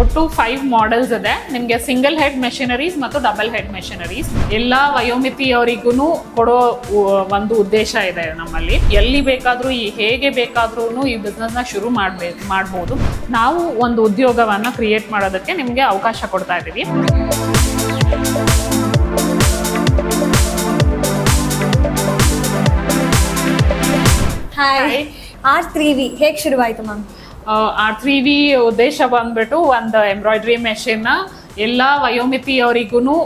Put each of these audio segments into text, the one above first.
ಒಟ್ಟು five models ಇದೆ. ನಿಮಗೆ ಸಿಂಗಲ್ ಹೆಡ್ ಮೆಷಿನರೀಸ್ ಮತ್ತು ಡಬಲ್ ಹೆಡ್ ಮೆಷಿನರೀಸ್ ಎಲ್ಲ ವಯೋಮಿತಿಯವರಿಗೂ ಕೊಡೋ ಒಂದು ಉದ್ದೇಶ ಇದೆ ನಮ್ಮಲ್ಲಿ. ಎಲ್ಲಿ ಬೇಕಾದರೂ ಈ ಹೇಗೆ ಬೇಕಾದ್ರೂ ಈ ಬಿಸ್ನೆಸ್ನ ಶುರು ಮಾಡಬೇಕು ಮಾಡ್ಬೋದು. ನಾವು ಒಂದು ಉದ್ಯೋಗವನ್ನು ಕ್ರಿಯೇಟ್ ಮಾಡೋದಕ್ಕೆ ನಿಮಗೆ ಅವಕಾಶ ಕೊಡ್ತಾ ಇದ್ದೀವಿ ಹಾಯ್ ಆರ್ ತ್ರೀ ವಿ ಹೇಗೆ ಶುರುವಾಯಿತು ಮ್ಯಾಮ್ ಆರ್ ತ್ರೀ ವಿ ಉದ್ದೇಶ ಬಂದ್ಬಿಟ್ಟು ಒಂದು ಎಂಬ್ರಾಯ್ಡ್ರಿ ಮೆಷಿನ್ನ ಎಲ್ಲ ವಯೋಮಿತಿಯವರಿಗೂ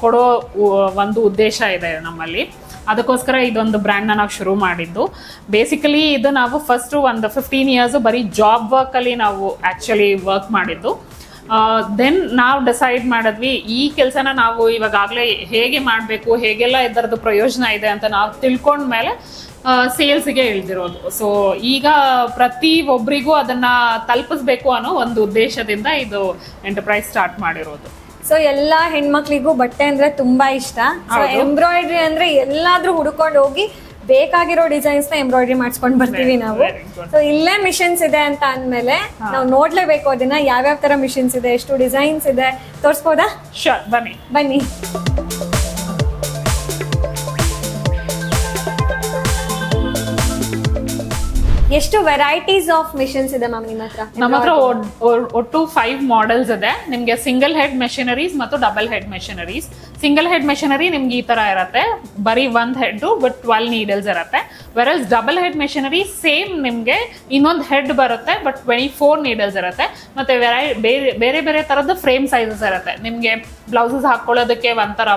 ಕೊಡೋ ಒಂದು ಉದ್ದೇಶ ಇದೆ ನಮ್ಮಲ್ಲಿ. ಅದಕ್ಕೋಸ್ಕರ ಇದೊಂದು ಬ್ರ್ಯಾಂಡ್ನ ನಾವು ಶುರು ಮಾಡಿದ್ದು. ಬೇಸಿಕಲಿ ಇದು ನಾವು ಫಸ್ಟು ಒಂದು ಫಿಫ್ಟೀನ್ ಇಯರ್ಸ್ ಬರೀ ಜಾಬ್ ವರ್ಕಲ್ಲಿ ನಾವು ಆ್ಯಕ್ಚುಲಿ ವರ್ಕ್ ಮಾಡಿದ್ದು. ದೆನ್ ನಾವು ಡಿಸೈಡ್ ಮಾಡಿದ್ವಿ ಈ ಕೆಲಸನ ನಾವು ಇವಾಗಲೇ ಹೇಗೆ ಮಾಡಬೇಕು ಹೇಗೆಲ್ಲ ಇದರದ್ದು ಪ್ರಯೋಜನ ಇದೆ ಅಂತ ನಾವು ತಿಳ್ಕೊಂಡ್ಮೇಲೆ ಸೇಲ್ಸ್ಗೆ ಇಳಿದಿರೋದು. ಸೊ ಈಗ ಪ್ರತಿ ಒಬ್ಬರಿಗೂ ಅದನ್ನ ತಲುಪಿಸ್ಬೇಕು ಅನ್ನೋ ಒಂದು ಉದ್ದೇಶದಿಂದ ಇದು ಎಂಟರ್ಪ್ರೈಸ್ ಸ್ಟಾರ್ಟ್ ಮಾಡಿರೋದು. ಸೊ ಎಲ್ಲಾ ಹೆಣ್ಮಕ್ಳಿಗೂ ಬಟ್ಟೆ ಅಂದ್ರೆ ತುಂಬಾ ಇಷ್ಟ. ಎಂಬ್ರಾಯ್ಡ್ರಿ ಅಂದ್ರೆ ಎಲ್ಲಾದ್ರೂ ಹುಡ್ಕೊಂಡು ಹೋಗಿ ಬೇಕಾಗಿರೋ ಡಿಸೈನ್ಸ್ನ ಎಂಬ್ರಾಯ್ಡ್ರಿ ಮಾಡ್ಸ್ಕೊಂಡ್ ಬರ್ತೀವಿ ನಾವು. ಸೊ ಇಲ್ಲೇ ಮಿಷನ್ಸ್ ಇದೆ ಅಂತ ಅಂದ್ಮೇಲೆ ನಾವು ನೋಡ್ಲೇಬೇಕು ಅದನ್ನ ಯಾವ್ಯಾವ ತರ ಮಿಷನ್ಸ್ ಇದೆ ಎಷ್ಟು ಡಿಸೈನ್ಸ್ ಇದೆ. ತೋರ್ಸ್ಬೋದಾ? ಶೋರ್ ಬನ್ನಿ. ಬನ್ನಿ. ಎಷ್ಟು ವೆರೈಟೀಸ್ ಆಫ್ ಮಿಷಿನ್ಸ್ ಇದೆ ಮ್ಯಾಮ್ ನಿಮ್ಮ ಹತ್ರ? ನಮ್ಮ ಹತ್ರ ಒಟ್ಟು ಫೈವ್ ಮಾಡೆಲ್ಸ್ ಇದೆ. ನಿಮಗೆ ಸಿಂಗಲ್ ಹೆಡ್ ಮೆಷಿನರೀಸ್ ಮತ್ತು double head machineries single head machinery ನಿಮ್ಗೆ ಈ ತರ ಇರುತ್ತೆ. ಬರೀ ಒಂದು ಹೆಡ್ ಬಟ್ ಟ್ವೆಲ್ ನೀಡಲ್ಸ್ ಇರುತ್ತೆ. ವೆರಲ್ಸ್ ಡಬಲ್ ಹೆಡ್ ಮೆಷಿನರಿ ಸೇಮ್ ನಿಮಗೆ ಇನ್ನೊಂದು ಹೆಡ್ ಬರುತ್ತೆ ಬಟ್ ಟ್ವೆಂಟಿ ಫೋರ್ ನೀಡಲ್ಸ್ ಇರುತ್ತೆ. ಮತ್ತೆ ವೆರೈ ಬೇರೆ ಬೇರೆ ಬೇರೆ ಥರದ್ದು ಫ್ರೇಮ್ ಸೈಜಸ್ ಇರುತ್ತೆ. ನಿಮಗೆ ಬ್ಲೌಸಸ್ ಹಾಕ್ಕೊಳ್ಳೋದಕ್ಕೆ ಒಂಥರ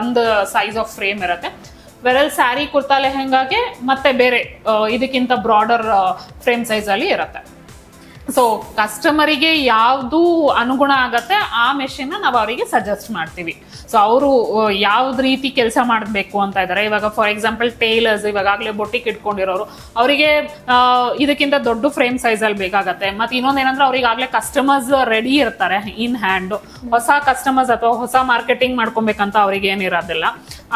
ಒಂದು ಸೈಜ್ ಆಫ್ ಫ್ರೇಮ್ ಇರುತ್ತೆ. ವೆರಲ್ ಸ್ಯಾರಿ ಕುರ್ತಾ ಲೆಹಂಗಾಗೆ ಮತ್ತೆ ಬೇರೆ ಇದಕ್ಕಿಂತ ಬ್ರಾಡರ್ ಫ್ರೇಮ್ ಸೈಜ್ ಅಲ್ಲಿ ಇರುತ್ತೆ. ಸೊ ಕಸ್ಟಮರಿಗೆ ಯಾವುದು ಅನುಗುಣ ಆಗತ್ತೆ. ಆ ಮೆಷಿನ್ ನಾವು ಅವರಿಗೆ ಸಜೆಸ್ಟ್ ಮಾಡ್ತೀವಿ. ಸೊ ಅವರು ಯಾವ್ದು ರೀತಿ ಕೆಲಸ ಮಾಡಬೇಕು ಅಂತ ಇದ್ದಾರೆ ಇವಾಗ ಫಾರ್ ಎಕ್ಸಾಂಪಲ್ ಟೇಲರ್ಸ್ ಇವಾಗಲೇ ಬೊಟ್ಟಿಗೆ ಇಟ್ಕೊಂಡಿರೋರು, ಅವರಿಗೆ ಇದಕ್ಕಿಂತ ದೊಡ್ಡ ಫ್ರೇಮ್ ಸೈಜ್ ಅಲ್ಲಿ ಬೇಕಾಗತ್ತೆ. ಮತ್ತೆ ಇನ್ನೊಂದು ಏನಂದ್ರೆ ಅವ್ರಿಗೆ ಆಗ್ಲೇ ಕಸ್ಟಮರ್ಸ್ ರೆಡಿ ಇರ್ತಾರೆ ಇನ್ ಹ್ಯಾಂಡ್ ಹೊಸ ಕಸ್ಟಮರ್ಸ್ ಅಥವಾ ಹೊಸ ಮಾರ್ಕೆಟಿಂಗ್ ಮಾಡ್ಕೊಬೇಕಂತ ಅವ್ರಿಗೆ ಏನಿರೋದಿಲ್ಲ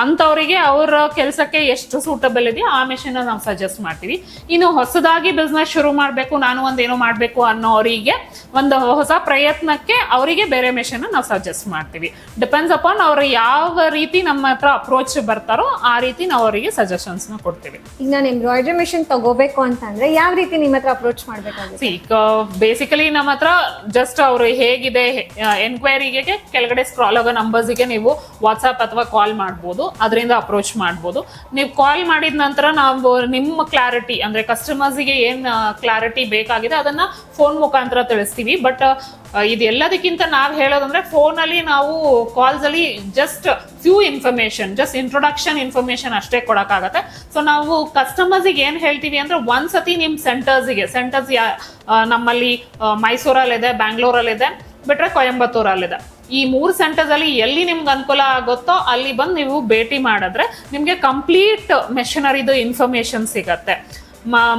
ಅಂಥವರಿಗೆ ಅವರ ಕೆಲಸಕ್ಕೆ ಎಷ್ಟು ಸೂಟಬಲ್ ಇದೆಯೋ ಆ ಮೆಷಿನ್ ನಾವು ಸಜೆಸ್ಟ್ ಮಾಡ್ತೀವಿ. ಇನ್ನು ಹೊಸದಾಗಿ ಬಿಸ್ನೆಸ್ ಶುರು ಮಾಡಬೇಕು, ನಾನು ಒಂದೇನೋ ಮಾಡಬೇಕು ಅನ್ನೋರಿಗೆ ಒಂದು ಹೊಸ ಪ್ರಯತ್ನಕ್ಕೆ ಅವರಿಗೆ ಬೇರೆ ಮೆಷಿನ್ ನಾವು ಸಜೆಸ್ಟ್ ಮಾಡ್ತೀವಿ. ಡಿಪೆಂಡ್ಸ್ ಅಪಾನ್ ಅವ್ರು ಯಾವ ರೀತಿ ನಮ್ಮ ಹತ್ರ ಅಪ್ರೋಚ್ ಬರ್ತಾರೋ ಆ ರೀತಿ ನಾವು ಅವರಿಗೆ ಸಜೆಷನ್ಸ್ನ ಕೊಡ್ತೀವಿ. ಈಗ ನಾನು ಎಂಬ್ರಾಯ್ಡ್ರಿ ಮೆಷಿನ್ ತಗೋಬೇಕು ಅಂತಂದ್ರೆ ಯಾವ ರೀತಿ ನಿಮ್ಮ ಹತ್ರ ಅಪ್ರೋಚ್ ಮಾಡ್ಬೇಕು ಬೇಸಿಕಲಿ ನಮ್ಮ ಹತ್ರ ಜಸ್ಟ್ ಅವರು ಹೇಗಿದೆ ಎನ್ಕ್ವೈರಿಗೆ ಕೆಳಗಡೆ ಸ್ಕ್ರಾಲ್ ಆಗೋ ನಂಬರ್ಸಿಗೆ ನೀವು ವಾಟ್ಸಪ್ ಅಥವಾ ಕಾಲ್ ಮಾಡ್ಬೋದು ಅದರಿಂದ ಅಪ್ರೋಚ್ ಮಾಡ್ಬೋದು. ನೀವು ಕಾಲ್ ಮಾಡಿದ ನಂತರ ನಾವು ನಿಮ್ಮ ಕ್ಲಾರಿಟಿ ಅಂದ್ರೆ ಕಸ್ಟಮರ್ಸ್ಗೆ ಏನ್ ಕ್ಲಾರಿಟಿ ಬೇಕಾಗಿದೆ ಅದನ್ನ ಫೋನ್ ಮುಖಾಂತರ ತಿಳಿಸ್ತೀವಿ. ಬಟ್ ಇದೆಲ್ಲದಕ್ಕಿಂತ ನಾವು ಹೇಳೋದಂದ್ರೆ ಫೋನಲ್ಲಿ ನಾವು ಕಾಲ್ಸ್ ಅಲ್ಲಿ just few information just introduction information ಅಷ್ಟೇ ಕೊಡೋಕ್ಕಾಗತ್ತೆ. ಸೊ ನಾವು ಕಸ್ಟಮರ್ಸಿಗೆ ಏನು ಹೇಳ್ತೀವಿ ಅಂದ್ರೆ ಒಂದ್ಸತಿ ನಿಮ್ ಸೆಂಟರ್ಸಿಗೆ ಸೆಂಟರ್ಸ್ ನಮ್ಮಲ್ಲಿ ಆ, ಮೈಸೂರಲ್ಲಿದೆ ಬ್ಯಾಂಗ್ಳೂರಲ್ಲಿದೆ ಬಿಟ್ರೆ ಕೊಯಂಬತ್ತೂರಲ್ಲಿದೆ. ಈ ಮೂರು ಸೆಂಟರ್ಸಲ್ಲಿ ಎಲ್ಲಿ ನಿಮ್ಗೆ ಅನುಕೂಲ ಆಗುತ್ತೋ ಅಲ್ಲಿ ಬಂದು ನೀವು ಭೇಟಿ ಮಾಡಿದ್ರೆ ನಿಮಗೆ ಕಂಪ್ಲೀಟ್ ಮೆಷಿನರಿದು ಇನ್ಫಾರ್ಮೇಶನ್ ಸಿಗತ್ತೆ.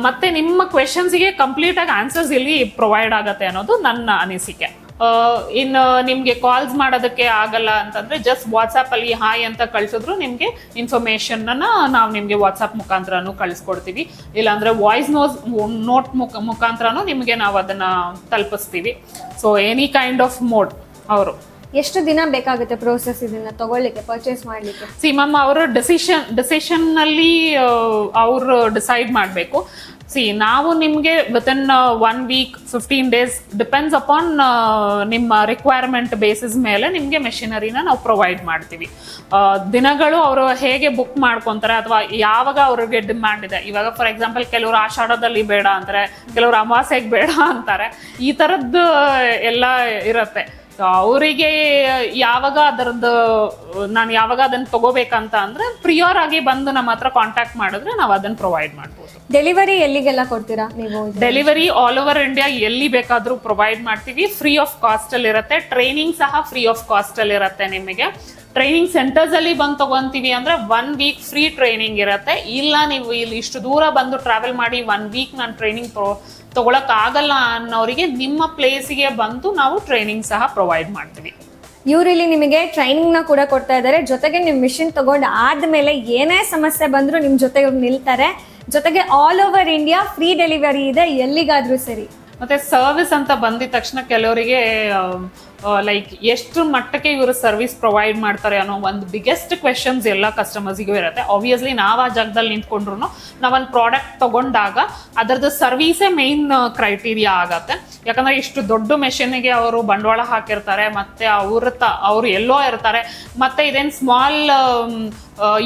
ಮತ್ತೆ ನಿಮ್ಮ ಕ್ವೆಶನ್ಸ್ಗೆ ಕಂಪ್ಲೀಟ್ ಆಗಿ ಆನ್ಸರ್ಸ್ ಇಲ್ಲಿ ಪ್ರೊವೈಡ್ ಆಗತ್ತೆ ಅನ್ನೋದು ನನ್ನ ಅನಿಸಿಕೆ. ಇನ್ನು ನಿಮಗೆ ಕಾಲ್ಸ್ ಮಾಡೋದಕ್ಕೆ ಆಗಲ್ಲ ಅಂತಂದ್ರೆ ಜಸ್ಟ್ ವಾಟ್ಸ್ಆಪ್ ಅಲ್ಲಿ ಹಾಯ್ ಅಂತ ಕಳ್ಸಿದ್ರು ನಿಮಗೆ ಇನ್ಫಾರ್ಮೇಶನ್ ನಾವು ನಿಮಗೆ ವಾಟ್ಸ್ಆಪ್ ಮುಖಾಂತರನು ಕಳಿಸ್ಕೊಡ್ತೀವಿ. ಇಲ್ಲಾಂದರೆ ವಾಯ್ಸ್ ನೋಸ್ ನೋಟ್ ಮುಖ, ಮುಖಾಂತರನೂ ನಿಮಗೆ ನಾವು ಅದನ್ನ ತಲುಪಿಸ್ತೀವಿ. So any kind of mode ಅವರು. ಎಷ್ಟು ದಿನ ಬೇಕಾಗುತ್ತೆ ಪ್ರೋಸೆಸ್ ಇದನ್ನ ತಗೊಳ್ಳಿಕ್ಕೆ ಪರ್ಚೇಸ್ ಮಾಡ್ಲಿಕ್ಕೆ? ಸಿ ಮ್ಯಾಮ್ ಅವರು ಡಿಸಿಷನ್ ಡಿಸಿಷನ್ನಲ್ಲಿ ಅವರು ಡಿಸೈಡ್ ಮಾಡಬೇಕು. ಸಿ ನಾವು ನಿಮಗೆ within one week fifteen days depends upon ನಿಮ್ಮ ರಿಕ್ವೈರ್ಮೆಂಟ್ ಬೇಸಿಸ್ ಮೇಲೆ ನಿಮಗೆ ಮೆಷಿನರಿನ ನಾವು ಪ್ರೊವೈಡ್ ಮಾಡ್ತೀವಿ. ದಿನಗಳು ಅವರು ಹೇಗೆ ಬುಕ್ ಮಾಡ್ಕೊತಾರೆ ಅಥವಾ ಯಾವಾಗ ಅವ್ರಿಗೆ ಡಿಮ್ಯಾಂಡ್ ಇದೆ. ಇವಾಗ ಫಾರ್ ಎಕ್ಸಾಂಪಲ್ ಕೆಲವರು ಆಷಾಢದಲ್ಲಿ ಬೇಡ ಅಂತಾರೆ, ಕೆಲವರು ಅಮಾವಾಸ್ಯೆಗೆ ಬೇಡ ಅಂತಾರೆ. ಈ ಥರದ್ದು ಎಲ್ಲ ಇರುತ್ತೆ. ಸೊ ಅವರಿಗೆ ಯಾವಾಗ ಅದರದ್ದು ನಾನು ಯಾವಾಗ ಅದನ್ನ ತಗೋಬೇಕಂತ ಅಂದ್ರೆ ಪ್ರಿಯೋರ್ ಆಗಿ ಬಂದು ನಮ್ಮ ಹತ್ರ ಕಾಂಟ್ಯಾಕ್ಟ್ ಮಾಡಿದ್ರೆ ನಾವು ಅದನ್ನ ಪ್ರೊವೈಡ್ ಮಾಡ್ಬೋದು. ಡೆಲಿವರಿ ಎಲ್ಲಿಗೆಲ್ಲ ಕೊಡ್ತೀರಾ ನೀವು? ಡೆಲಿವರಿ ಆಲ್ ಓವರ್ ಇಂಡಿಯಾ ಎಲ್ಲಿ ಬೇಕಾದ್ರೂ ಪ್ರೊವೈಡ್ ಮಾಡ್ತೀವಿ. ಫ್ರೀ ಆಫ್ ಕಾಸ್ಟ್ ಅಲ್ಲಿ ಇರುತ್ತೆ. ಟ್ರೈನಿಂಗ್ ಸಹ ಫ್ರೀ ಆಫ್ ಕಾಸ್ಟ್ ಅಲ್ಲಿ ಇರುತ್ತೆ ನಿಮಗೆ. ಟ್ರೈನಿಂಗ್ ಸೆಂಟರ್ಸ್ ಅಲ್ಲಿ ಬಂದು ತಗೊಂತೀವಿ ಅಂದ್ರೆ ಒನ್ ವೀಕ್ ಫ್ರೀ ಟ್ರೈನಿಂಗ್ ಇರುತ್ತೆ. ಇಲ್ಲ ನೀವು ಇಲ್ಲಿ ಇಷ್ಟು ದೂರ ಬಂದು ಟ್ರಾವೆಲ್ ಮಾಡಿ ಒನ್ ವೀಕ್ ನಾನು ಟ್ರೈನಿಂಗ್ ತಗೊಳಕ್ ಆಗಲ್ಲ ಅನ್ನೋರಿಗೆ ನಿಮ್ಮ ಪ್ಲೇಸಿಗೆ ಬಂದು ನಾವು ಟ್ರೈನಿಂಗ್ ಸಹ ಪ್ರೊವೈಡ್ ಮಾಡ್ತೀವಿ. ಇವ್ರಿಲ್ಲಿ ನಿಮಗೆ ಟ್ರೈನಿಂಗ್ನ ಕೂಡ ಕೊಡ್ತಾ ಇದ್ದಾರೆ. ಜೊತೆಗೆ ನೀವು ಮಿಷಿನ್ ತಗೊಂಡು ಆದ್ಮೇಲೆ ಏನೇ ಸಮಸ್ಯೆ ಬಂದ್ರು ನಿಮ್ ಜೊತೆ ನಿಲ್ತಾರೆ. ಜೊತೆಗೆ all over India free delivery ಇದೆ, ಎಲ್ಲಿಗಾದ್ರೂ ಸರಿ. ಮತ್ತೆ ಸರ್ವಿಸ್ ಅಂತ ಬಂದಿದ ತಕ್ಷಣ ಕೆಲವರಿಗೆ ಲೈಕ್ ಎಷ್ಟು ಮಟ್ಟಕ್ಕೆ ಇವರು ಸರ್ವಿಸ್ ಪ್ರೊವೈಡ್ ಮಾಡ್ತಾರೆ ಅನ್ನೋ ಒಂದು ಬಿಗ್ಗೆಸ್ಟ್ ಕ್ವೆಶನ್ಸ್ ಎಲ್ಲ ಕಸ್ಟಮರ್ಸಿಗೂ ಇರುತ್ತೆ. ಆಬ್ವಿಯಸ್ಲಿ ನಾವು ಆ ಜಾಗದಲ್ಲಿ ನಿಂತ್ಕೊಂಡ್ರು ನಾವೊಂದು ಪ್ರಾಡಕ್ಟ್ ತಗೊಂಡಾಗ ಅದರದ್ದು ಸರ್ವಿಸೇ ಮೇನ್ ಕ್ರೈಟೀರಿಯಾ ಆಗತ್ತೆ. ಯಾಕಂದ್ರೆ ಇಷ್ಟು ದೊಡ್ಡ ಮೆಷಿನ್ಗೆ ಅವರು ಬಂಡವಾಳ ಹಾಕಿರ್ತಾರೆ, ಮತ್ತೆ ಅವ್ರ ತ, ಅವ್ರು ಎಲ್ಲೋ ಇರ್ತಾರೆ, ಮತ್ತೆ ಇದೇನು ಸ್ಮಾಲ್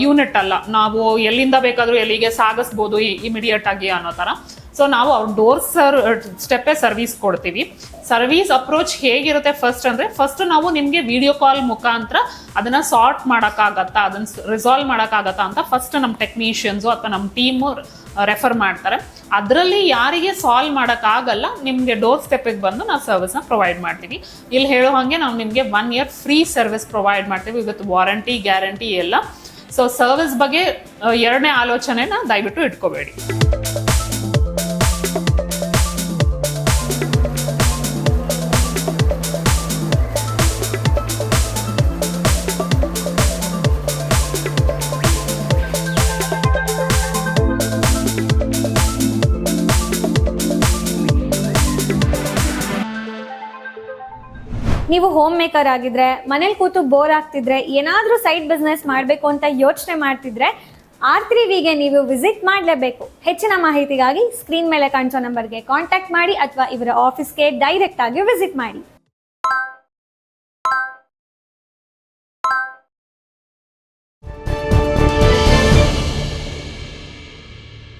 ಯೂನಿಟ್ ಅಲ್ಲ. ನಾವು ಎಲ್ಲಿಂದ ಬೇಕಾದರೂ ಎಲ್ಲಿಗೆ ಸಾಗಿಸ್ಬೋದು ಇಮಿಡಿಯೇಟ್ ಆಗಿ ಅನ್ನೋ ಥರ ಸೊ ನಾವು ಅವ್ರ ಡೋರ್ ಸರ್ ಸ್ಟೆಪ್ಪೇ ಸರ್ವಿಸ್ ಕೊಡ್ತೀವಿ. ಸರ್ವಿಸ್ ಅಪ್ರೋಚ್ ಹೇಗಿರುತ್ತೆ ಫಸ್ಟ್ ಅಂದ್ರೆ ಫಸ್ಟ್ ನಾವು ನಿಮಗೆ ವಿಡಿಯೋ ಕಾಲ್ ಮುಖಾಂತರ ಅದನ್ನ ಸಾರ್ಟ್ ಮಾಡೋಕ್ಕಾಗತ್ತಾ, ಅದನ್ನ ರಿಸಾಲ್ವ್ ಮಾಡೋಕ್ಕಾಗತ್ತಾ ಅಂತ ಫಸ್ಟ್ ನಮ್ಮ ಟೆಕ್ನಿಷಿಯನ್ಸು ಅಥವಾ ನಮ್ಮ ಟೀಮು ರೆಫರ್ ಮಾಡ್ತಾರೆ. ಅದರಲ್ಲಿ ಯಾರಿಗೆ ಸಾಲ್ವ್ ಮಾಡೋಕ್ಕಾಗಲ್ಲ, ನಿಮಗೆ ಡೋರ್ ಸ್ಟೆಪ್ಪಿಗೆ ಬಂದು ನಾವು ಸರ್ವಿಸ್ನ ಪ್ರೊವೈಡ್ ಮಾಡ್ತೀವಿ. ಇಲ್ಲಿ ಹೇಳೋ ಹಾಗೆ ನಾವು ನಿಮಗೆ one year free service provide ಮಾಡ್ತೀವಿ ವಿತ್ ವಾರಂಟಿ ಗ್ಯಾರಂಟಿ ಎಲ್ಲ. ಸೊ ಸರ್ವಿಸ್ ಬಗ್ಗೆ ಎರಡನೇ ಆಲೋಚನೆನ ದಯವಿಟ್ಟು ಇಟ್ಕೋಬೇಡಿ. ನೀವು ಹೋಮ್ ಮೇಕರ್ ಆಗಿದ್ರೆ, ಮನೇಲಿ ಕೂತು ಬೋರ್ ಆಗ್ತಿದ್ರೆ, ಏನಾದ್ರೂ ಸೈಡ್ ಬಿಸ್ನೆಸ್ ಮಾಡಬೇಕು ಅಂತ ಯೋಚನೆ ಮಾಡ್ತಿದ್ರೆ ಆರ್ ತ್ರೀ ವಿಗೆ ನೀವು ವಿಸಿಟ್ ಮಾಡಲೇಬೇಕು. ಹೆಚ್ಚಿನ ಮಾಹಿತಿಗಾಗಿ ಸ್ಕ್ರೀನ್ ಮೇಲೆ ಕಾಣಿಸೋ ನಂಬರ್ಗೆ ಕಾಂಟ್ಯಾಕ್ಟ್ ಮಾಡಿ ಅಥವಾ ಇವರ ಆಫೀಸ್ಗೆ ಡೈರೆಕ್ಟ್ ಆಗಿ ವಿಸಿಟ್ ಮಾಡಿ.